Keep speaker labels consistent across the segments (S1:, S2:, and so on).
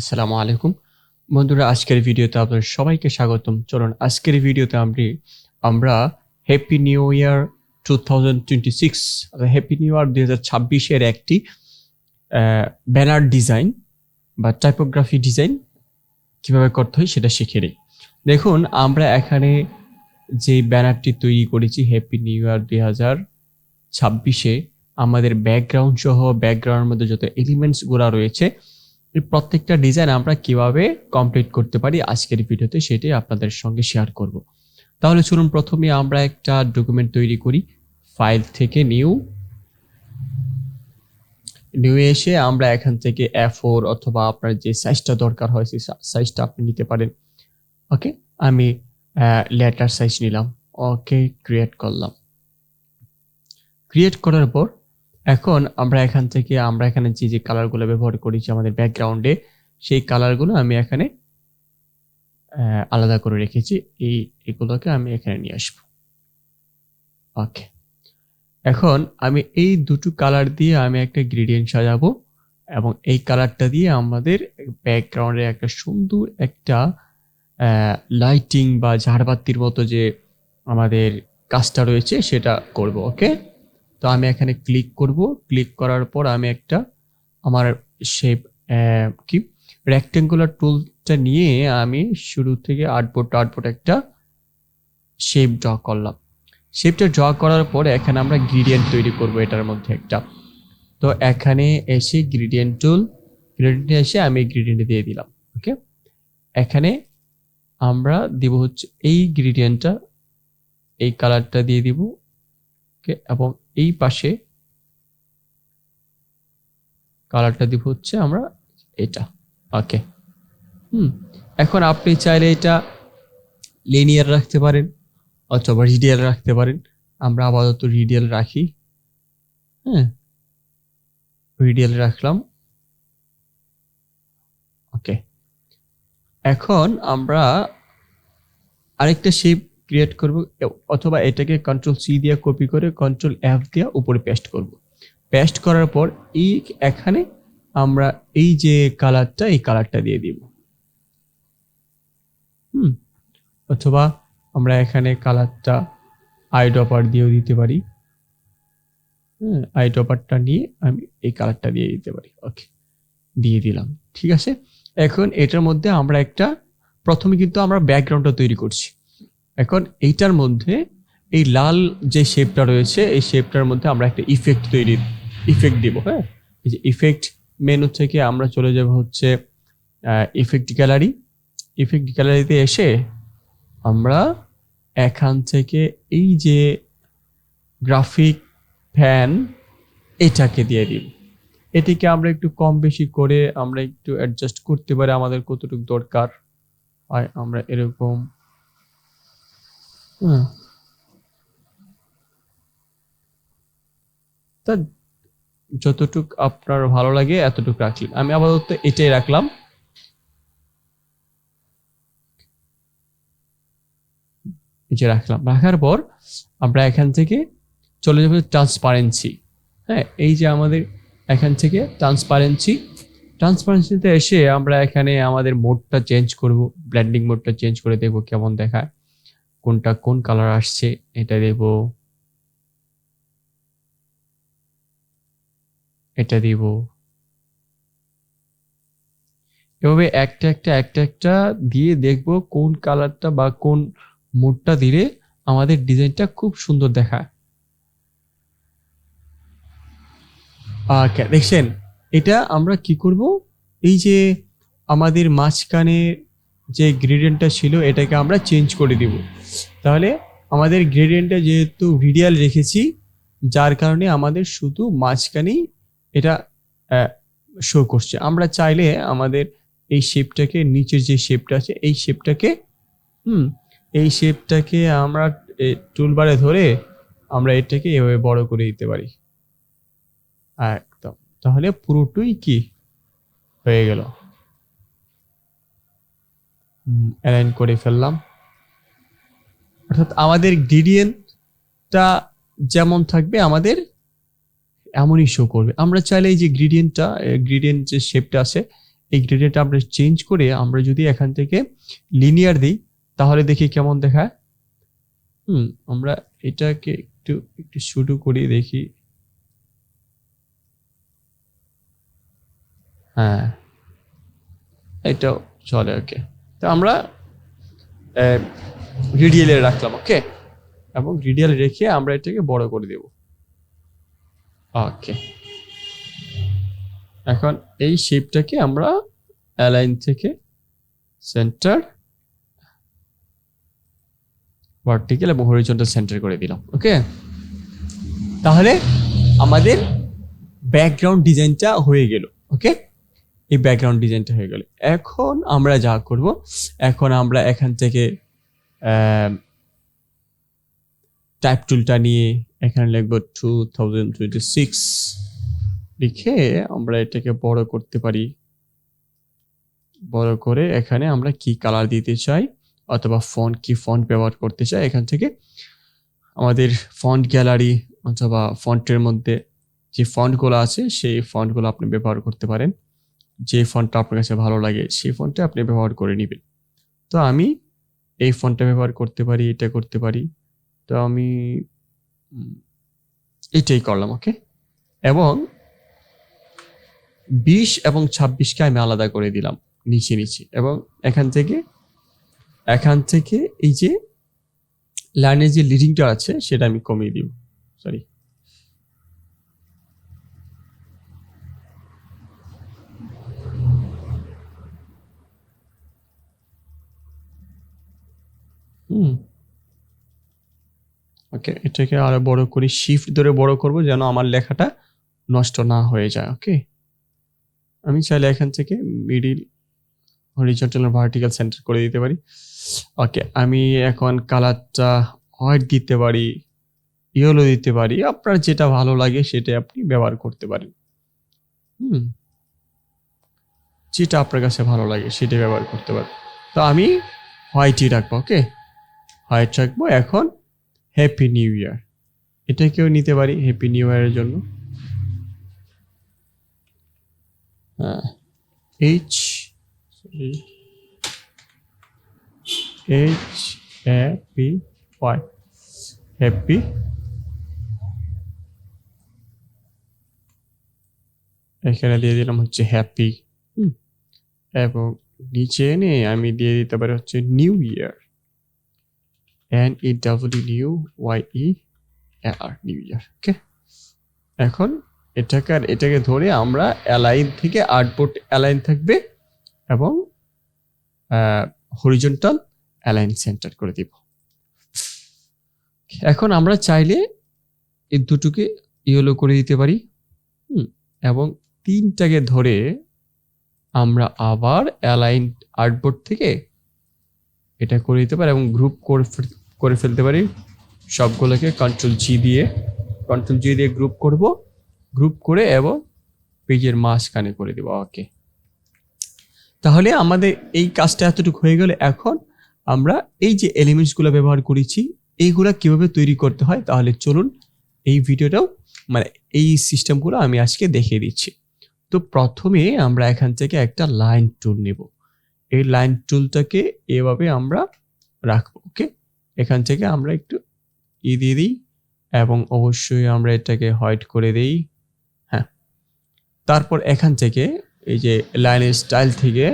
S1: আসসালামু আলাইকুম। বন্ধুরা, আজকের ভিডিওতে আপনাদের সবাইকে স্বাগতম। চলুন, আজকের ভিডিওতে আমি আমরা happy new year two thousand twenty six happy new year দুই হাজার ছাব্বিশের একটি ব্যানার ডিজাইন বা টাইপোগ্রাফি ডিজাইন কীভাবে করতে হয় সেটা শিখে নিই। দেখুন, আমরা এখানে যে ব্যানারটি তৈরি করেছি হ্যাপি নিউ ইয়ার দুই হাজার ছাব্বিশে, আমাদের ব্যাকগ্রাউন্ড সহ ব্যাকগ্রাউন্ডের মধ্যে যত এলিমেন্টসগুলো রয়েছে এই প্রত্যেকটা ডিজাইন আমরা কীভাবে কমপ্লিট করতে পারি আজকের ভিডিওতে সেটাই আপনাদের সঙ্গে শেয়ার করব। তাহলে চলুন প্রথমে আমরা একটা ডকুমেন্ট তৈরি করি। ফাইল থেকে নিউ নিউ এসে আমরা এখান থেকে ফোর অথবা আপনার যে সাইজটা দরকার হয় সেই সাইজটা আপনি নিতে পারেন। ওকে আমি লেটার সাইজ নিলাম। ওকে ক্রিয়েট করলাম। ক্রিয়েট করার পর এখন আমরা এখান থেকে, আমরা এখানে যে যে কালারগুলো ব্যবহার করেছি আমাদের ব্যাকগ্রাউন্ডে সেই কালারগুলো আমি এখানে আলাদা করে রেখেছি। এই, এগুলোকে আমি এখানে নিয়ে আসব। ওকে এখন আমি এই দুটো কালার দিয়ে আমি একটা গ্রেডিয়েন্ট সাজাবো এবং এই কালারটা দিয়ে আমাদের ব্যাকগ্রাউন্ডে একটা সুন্দর একটা লাইটিং বা ঝাড়বাতির মতো যে আমাদের কাজটা রয়েছে সেটা করব। ওকে তো আমি এখানে ক্লিক করব। ক্লিক করার পর আমি একটা আমার শেপ কি? রেক্টেঙ্গুলার টুলটা নিয়ে আমি শুরু থেকে আটবোট আটবোট একটা শেপ ড্র করলাম। শেপটা ড্র করার পর এখানে আমরা গ্রিডিয়েন্ট তৈরি করব এটার মধ্যে একটা। তো এখানে এসে গ্রিডিয়েন্ট টুল গ্রিডিয়েন্টে এসে আমি গ্রিডিয়েন্ট দিয়ে দিলাম ওকে এখানে আমরা দিব হচ্ছে এই গ্রিডিয়েন্টটা এই কালারটা দিয়ে দিব ওকে এবং এই পাশে কালারটা দিব হচ্ছে আমরা এটা। ওকে। হুম, এখন আপনি চাইলে এটা লিনিয়ার রাখতে পারেন অথবা রিডিয়াল রাখতে পারেন। আমরা আপাতত রিডিয়াল রাখি। হ্যাঁ রিডিয়াল রাখলাম। ওকে। এখন আমরা আরেকটা শেপ ক্রিয়েট করব, অথবা এটাকে কন্ট্রোল সি দিয়ে কপি করে কন্ট্রোল এফ দিয়ে উপরে পেস্ট করব। পেস্ট করার পর এই এখানে আমরা এই যে কালারটা এই কালারটা দিয়ে দিব। হুম, অথবা আমরা এখানে কালারটা আই ডপার দিয়েও দিতে পারি। হ্যাঁ আই ডপারটা নিয়ে আমি এই কালারটা দিয়ে দিতে পারি। ওকে দিয়ে দিলাম। ঠিক আছে? এখন এটার মধ্যে আমরা একটা, প্রথমে কিন্তু আমরা ব্যাকগ্রাউন্ডটা তৈরি করছি। এখন এইটার মধ্যে এই লাল যে শেপটা রয়েছে, এই শেপটার মধ্যে আমরা একটা ইফেক্ট তৈরি ইফেক্ট দিব হ্যাঁ? এই যে ইফেক্ট মেনু থেকে আমরা চলে যাব হচ্ছে ইফেক্ট গ্যালারি ইফেক্ট গ্যালারিতে এসে আমরা এখান থেকে এই যে গ্রাফিক ফ্যান এটাকে দিয়ে দিব। এটিকে আমরা একটু কম বেশি করে আমরা একটু অ্যাডজাস্ট করতে পারি, আমাদের কতটুকু দরকার। হয় আমরা এরকম। তা যতটুক আপনার ভালো লাগে, এতটুকু রাখলেন আমি আপাতত এটাই রাখলাম। যে রাখলাম। রাখার পর আমরা এখান থেকে চলে যাব ট্রান্সপারেন্সি হ্যাঁ এই যে আমাদের এখান থেকে ট্রান্সপারেন্সি ট্রান্সপারেন্সিতে এসে আমরা এখানে আমাদের মোডটা চেঞ্জ করব ব্ল্যান্ডিং মোডটা চেঞ্জ করে দেখব কেমন দেখায়। কোনটা কোন কালার আসছে, এটা দেব। এটা দিব। এভাবে একটা একটা একটা একটা দিয়ে দেখব কোন কালারটা বা কোন মোডটা দিলে আমাদের ডিজাইনটা খুব সুন্দর দেখায়। আচ্ছা দেখছেন, এটা আমরা কি করব? এই যে আমাদের মাঝখানে যে গ্রেডিয়েন্টটা ছিল, এটাকে আমরা চেঞ্জ করে দিব। তাহলে আমাদের গ্রেডিয়েন্টটা যেহেতু রিডিয়াল রেখেছি, যার কারণে আমাদের শুধু মাঝখানেই এটা শো করছে। আমরা চাইলে আমাদের এই শেপটাকে নিচের যে শেপটা আছে, এই শেপটাকে হুম, এই শেপটাকে আমরা টুলবারে ধরে আমরা এটাকে এভাবে বড় করে দিতে পারি। একদম। তাহলে পুরোটাই কি? হয়ে গেল। অ্যালাইন করে ফেললাম। অর্থাৎ আমাদের গ্রিডিয়েন্টটা যেমন থাকবে, আমাদের এমনই শো করবে। আমরা চাইলে এই যে গ্রিডিয়েন্টটা গ্রিডিয়েন্ট যে শেপটা আছে, এই গ্রেডিয়েন্ট আমরা চেঞ্জ করে আমরা যদি এখান থেকে লিনিয়ার দিই, তাহলে দেখি কেমন দেখায়। হুম, আমরা এটাকে একটু একটু শুরু করি দেখি। হ্যাঁ এটাও চলে ওকে তো আমরা রিডিয়ালে রাখলাম ওকে এবং রিডিয়াল রেখে আমরা এটাকে বড় করে দেব। ওকে এখন এই শেপটাকে আমরা অ্যালাইন থেকে সেন্টার ভার্টিক্যাল এবং হরিজন্টাল সেন্টার করে দিলাম ওকে তাহলে আমাদের ব্যাকগ্রাউন্ড ডিজাইনটা হয়ে গেল ওকে এই ব্যাকগ্রাউন্ড ডিজাইনটা হয়ে গেল। এখন আমরা যা করব, এখন আমরা এখান থেকে টাইপ টুলটা নিয়ে এখানে লিখব টু থাউজেন্ড টোয়েন্টি সিক্স লিখে আমরা এটাকে বড় করতে পারি। বড় করে এখানে আমরা কি কালার দিতে চাই অথবা ফন্ট কি ফন্ট ব্যবহার করতে চাই এখান থেকে আমাদের ফন্ট গ্যালারি অথবা ফন্টের মধ্যে যে ফন্টগুলো আছে সেই ফন্টগুলো আপনি ব্যবহার করতে পারেন। যে ফন্টটা আপনার কাছে ভালো লাগে সেই ফন্টটা আপনি ব্যবহার করে নেবেন। তো আমি এই ফোনটা ব্যবহার করতে পারি, এটা করতে পারি। তো আমি এটাই করলাম ওকে এবং বিশ এবং ছাব্বিশকে আমি আলাদা করে দিলাম, নিচে নিচে। এবং এখান থেকে এখান থেকে এই যে লাইনের যে লিডিংটা আছে, সেটা আমি কমিয়ে দিব। সরি হুম ওকে এটাকে আরও বড় করি শিফট ধরে বড় করব যেন আমার লেখাটা নষ্ট না হয়ে যায় ওকে আমি চাইলে এখান থেকে মিডিল হরিজন্টাল ভার্টিক্যাল সেন্টার করে দিতে পারি। ওকে আমি এখন কালারটা হোয়াইট দিতে পারি ইয়েলো দিতে পারি, আপনার যেটা ভালো লাগে সেটা আপনি ব্যবহার করতে পারেন। হুম, যেটা আপনার কাছে ভালো লাগে সেটা ব্যবহার করতে পারেন। তো আমি হোয়াইটই রাখব ওকে হোয়াইট রাখব, এখন হ্যাপি নিউ ইয়ার এটা কেউ নিতে পারি হ্যাপি নিউ ইয়ারের জন্য। H H happy Y happy এখানে দিয়ে দিলাম হচ্ছে হ্যাপি এবং নিচে এনে আমি দিয়ে দিতে পারি হচ্ছে new year N E W new Y E R new year okay এখন এটাকে আর এটাকে ধরে আমরা অ্যালাইন থেকে আর্টবোর্ড অ্যালাইন থাকবে এবং হরিজন্টাল অ্যালাইন সেন্টার করে দিব। এখন আমরা চাইলে এই দুটোকে ইয়েলো করে দিতে পারি। এবং তিনটাকে ধরে আমরা আবার অ্যালাইন আর্টবোর্ড থেকে এটা করে দিতে পারি এবং গ্রুপ করে করে ফেলতে পারি। সবগুলোকে কন্ট্রোল জি দিয়ে কন্ট্রোল জি দিয়ে গ্রুপ করব। গ্রুপ করে এবং পেজের মাঝখানে করে দেবো ওকে তাহলে আমাদের এই কাজটা এতটুকু হয়ে গেলে। এখন আমরা এই যে এলিমেন্টসগুলো ব্যবহার করেছি, এইগুলা কীভাবে তৈরি করতে হয়, তাহলে চলুন এই ভিডিওটাও মানে এই সিস্টেমগুলো আমি আজকে দেখিয়ে দিচ্ছি। তো প্রথমে আমরা এখান থেকে একটা লাইন টুল নেব। এই লাইন টুলটাকে এভাবে আমরা রাখব ওকে এখান থেকে আমরা একটু ই দিয়ে দিই এবং অবশ্যই আমরা এটাকে হোয়াইট করে দিই। হ্যাঁ। তারপর এখান থেকে এই যে লাইনের স্টাইল থেকে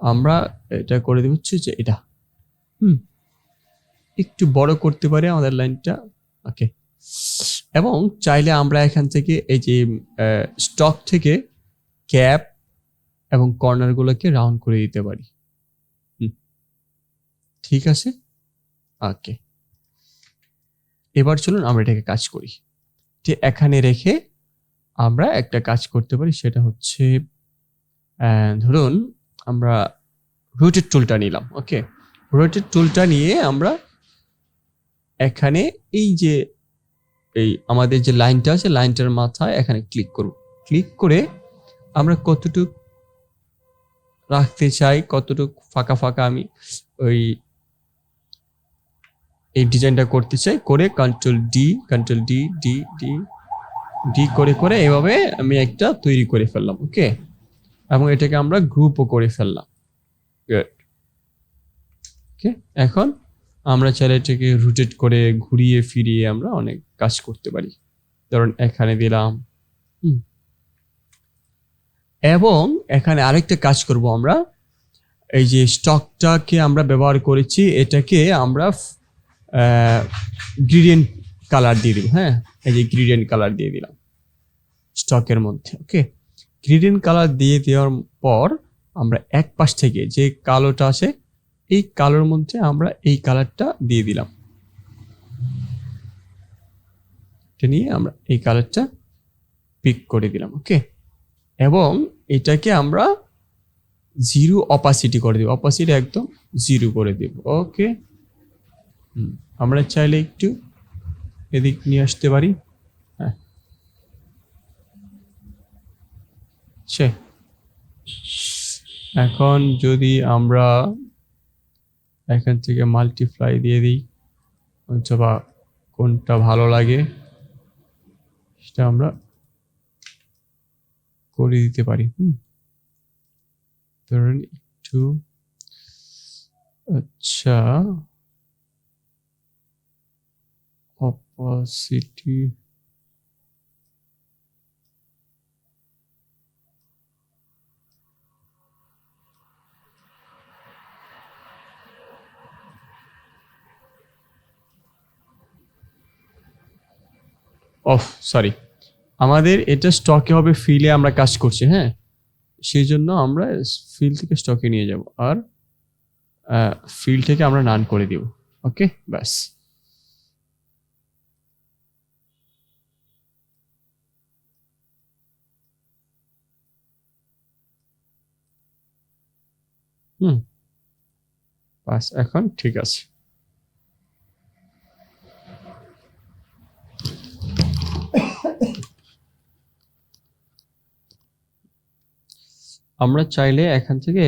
S1: আমরা এটা করে দেব হচ্ছে যে এটা। হুম। একটু বড় করতে পারে আমাদের লাইনটা ওকে এবং চাইলে আমরা এখান থেকে এই যে স্টক থেকে ক্যাপ এবং কর্নারগুলোকে রাউন্ড করে দিতে পারি। ঠিক আছে? ওকে। এবার চলুন আমরা এটাকে কাজ করি। যে এখানে রেখে আমরা একটা কাজ করতে পারি, সেটা হচ্ছে ধরুন আমরা রোটেট টুলটা নিলাম, ওকে? রোটেট টুলটা নিয়ে আমরা এখানে এই যে, এই আমাদের যে লাইনটা আছে, লাইনটার মাথায় এখানে ক্লিক করব। ক্লিক করে আমরা কতটুক রাখতে চাই, কতটুক ফাঁকা ফাঁকা আমি ওই এই ডিজাইনটা করতে চাই, করে control D control D D D D করে করে এভাবে আমি একটা তৈরি করে ফেললাম ওকে এবং এটাকে আমরা গ্রুপও করে ফেললাম গুড ওকে এখন আমরা চাইলে এটাকে রুটেট করে ঘুরিয়ে ফিরিয়ে আমরা অনেক কাজ করতে পারি, ধরুন এখানে দিলাম। এবং এখানে আরেকটা কাজ করব আমরা, এই যে স্টকটাকে আমরা ব্যবহার করেছি, এটাকে আমরা গ্রিডিয়েন্ট কালার দিয়ে দিব হ্যাঁ? এই যে গ্রিডিয়েন্ট কালার দিয়ে দিলাম স্টকের মধ্যে ওকে গ্রিডিয়েন্ট কালার দিয়ে দেওয়ার পর আমরা এক পাশ থেকে যে কালোটা আছে এই কালোর মধ্যে আমরা এই কালারটা দিয়ে দিলাম। এটা নিয়ে আমরা এই কালারটা পিক করে দিলাম ওকে এবং এটাকে আমরা জিরো অপাসিটি করে দেব অপাসিটি একদম জিরো করে দেব ওকে আমরা চাইলে একটু এদিক নিয়ে আসতে পারি। হ্যাঁ। এখন যদি আমরা এখান থেকে মাল্টিপ্লাই দিয়ে দিই, অথবা কোনটা ভালো লাগে সেটা আমরা করে দিতে পারি। হুম। ধরুন একটু। আচ্ছা। Opacity অফ সরি আমাদের এটা স্টকে হবে ফিলে আমরা কাজ করছি হ্যাঁ? সেই জন্য আমরা ফিল থেকে স্টকে নিয়ে যাব, আর ফিল থেকে আমরা নান করে দিব ওকে ব্যাস। হুম। বাস, এখন ঠিক আছে। আমরা চাইলে এখান থেকে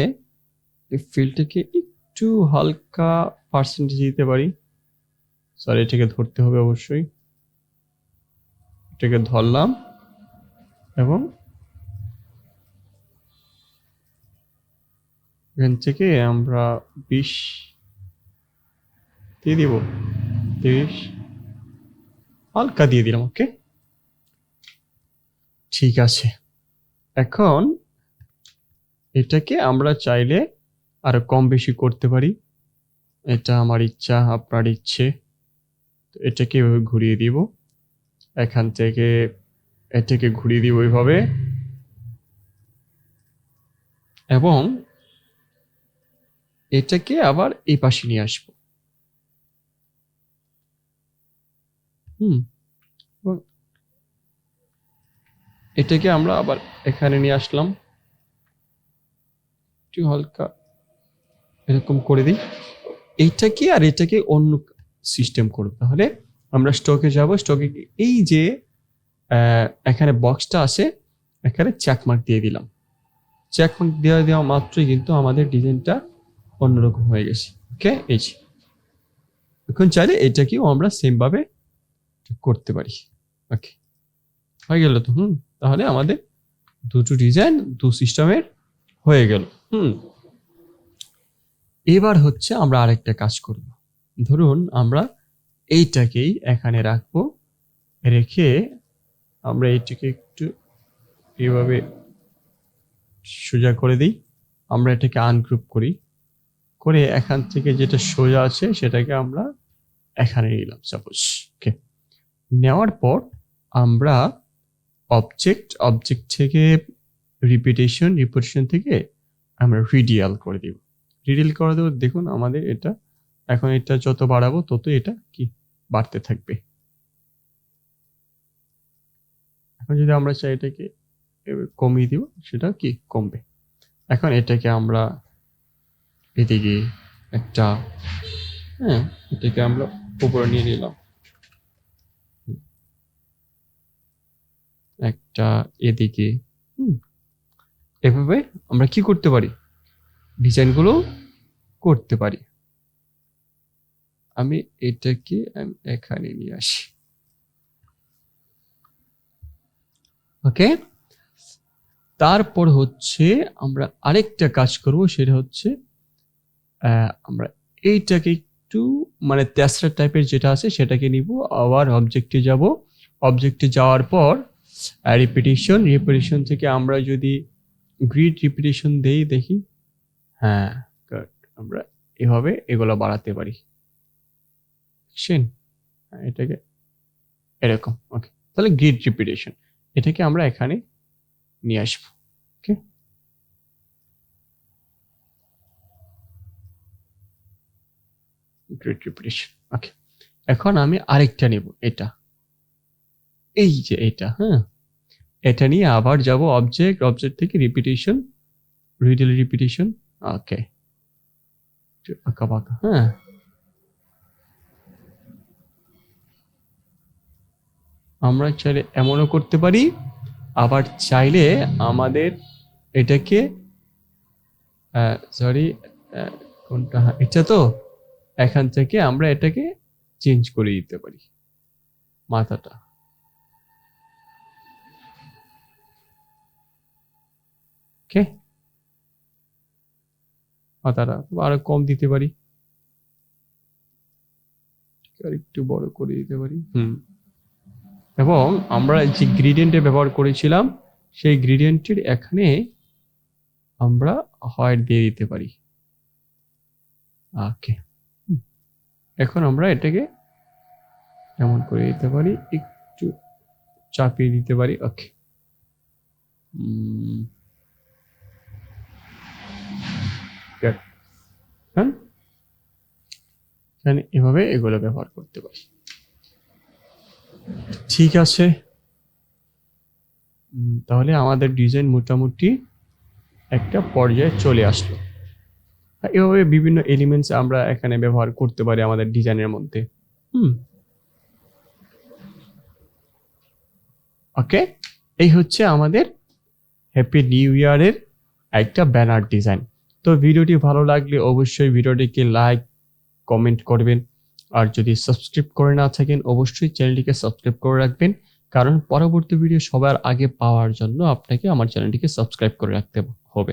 S1: এই ফিল্ডটাকে একটু হালকা পার্সেন্টেজ দিতে পারি। সরি এটাকে ধরতে হবে অবশ্যই। এটাকে ধরলাম এবং এখান থেকে আমরা বিশ দিয়ে দিব। তিরিশ হালকা দিয়ে দিলাম, ওকে? ঠিক আছে। এখন এটাকে আমরা চাইলে আরও কম বেশি করতে পারি। এটা আমার ইচ্ছা, আপনার ইচ্ছে। তো এটাকে এভাবে ঘুরিয়ে দিব। এখান থেকে এটাকে ঘুরিয়ে দিব ওইভাবে এবং এটাকে আবার এই পাশে নিয়ে আসব। হুম এটাকে আমরা আবার এখানে নিয়ে আসলাম। একটু হালকা এরকম করে দিই। এইটাকে আর এটাকে অন্য সিস্টেম করব। তাহলে আমরা স্টকে যাব। স্টকে এই যে এখানে বক্সটা আছে, এখানে চেকমার্ক দিয়ে দিলাম। চেকমার্ক দেওয়া দেওয়া মাত্রই কিন্তু আমাদের ডিজাইনটা অন্যরকম হয়ে গেছে। ওকে এই। এখন চাইলে এটাকেও আমরা সেম ভাবে করতে পারি। ওকে হয়ে গেল তো, হুম? তাহলে আমাদের দুটো ডিজাইন দু সিস্টেমের হয়ে গেল, হুম? এবার হচ্ছে আমরা আরেকটা কাজ করব। ধরুন আমরা এইটাকেই এখানে রাখব, রেখে আমরা এইটাকে একটু এভাবে সোজা করে দিই। আমরা এটাকে আনগ্রুপ করি। করে এখান থেকে যেটা সোজা আছে সেটাকে আমরা এখানে নিলাম সাপোজ ওকে নেওয়ার পর আমরা অবজেক্ট অবজেক্ট থেকে রিপিটেশন রিপিটেশন থেকে আমরা রিডিয়াল করে দিব। রিডিয়াল করে দেবো, দেখুন আমাদের এটা, এখন এটা যত বাড়াবো তত এটা কি বাড়তে থাকবে। এখন যদি আমরা চাই এটাকে কমিয়ে দিব, সেটা কি কমবে। এখন এটাকে আমরা এদিকে একটা হ্যাঁ এটাকে আমরা উপরে নিয়ে নিলাম। একটা এদিকে এভাবে আমরা কি করতে পারি? ডিজাইনগুলো করতে পারি। আমি এটাকে আমি এখানে নিয়ে আসি। ওকে? তারপর হচ্ছে আমরা আরেকটা কাজ করব, সেটা হচ্ছে আমরা এইটাকে একটু মানে তেসরা টাইপের যেটা আছে সেটাকে নিব আবার অবজেক্টে যাব অবজেক্টে যাওয়ার পর রিপিটিশন রিপিটিশন থেকে আমরা যদি গ্রিড রিপিটিশন দেই দেখি হ্যাঁ. আমরা এভাবে এগুলো বাড়াতে পারি দেখছেন হ্যাঁ, এটাকে এরকম ওকে তাহলে গ্রিড রিপিটেশন এটাকে আমরা এখানে নিয়ে আসব গ্রিড রিপিটেশন ওকে এখন আমি আরেকটা নেব, এটা। এই যে এটা হ্যাঁ। এটা নিয়ে আবার যাব অবজেক্ট অবজেক্ট থেকে রিপিটেশন রিডেল রিপিটেশন ওকে আঁকা বাঁকা হ্যাঁ। আমরা চাইলে এমনও করতে পারি, আবার চাইলে আমাদের এটাকে সরি কোনটা, এটা তো? এখান থেকে আমরা এটাকে চেঞ্জ করে দিতে পারি, মাথাটা। ওকে মাথাটা আরও কম দিতে পারি। আর একটু বড় করে দিতে পারি। হুম। এবং আমরা যে গ্রিডিয়েন্টে ব্যবহার করেছিলাম, সেই গ্রিডিয়েন্টের এখানে আমরা হোয়াইট দিয়ে দিতে পারি। ওকে এখন আমরা এটাকে এমন করে দিতে পারি, একটু চাপিয়ে দিতে পারি, ওকে। হ্যাঁ এভাবে এগুলো ব্যবহার করতে পারি। ঠিক আছে। তাহলে আমাদের ডিজাইন মোটামুটি একটা পর্যায়ে চলে আসলো। এভাবে বিভিন্ন এলিমেন্টস আমরা এখানে ব্যবহার করতে পারি আমাদের ডিজাইনের মধ্যে। হুম। ওকে এই হচ্ছে আমাদের হ্যাপি নিউ ইয়ারের একটা ব্যানার ডিজাইন তো ভিডিওটি ভালো লাগলে অবশ্যই ভিডিওটিকে লাইক কমেন্ট করবেন। আর যদি সাবস্ক্রাইব করে না থাকেন, অবশ্যই চ্যানেলটিকে সাবস্ক্রাইব করে রাখবেন। কারণ পরবর্তী ভিডিও সবার আগে পাওয়ার জন্য আপনাকে আমার চ্যানেলটিকে সাবস্ক্রাইব করে রাখতে হবে।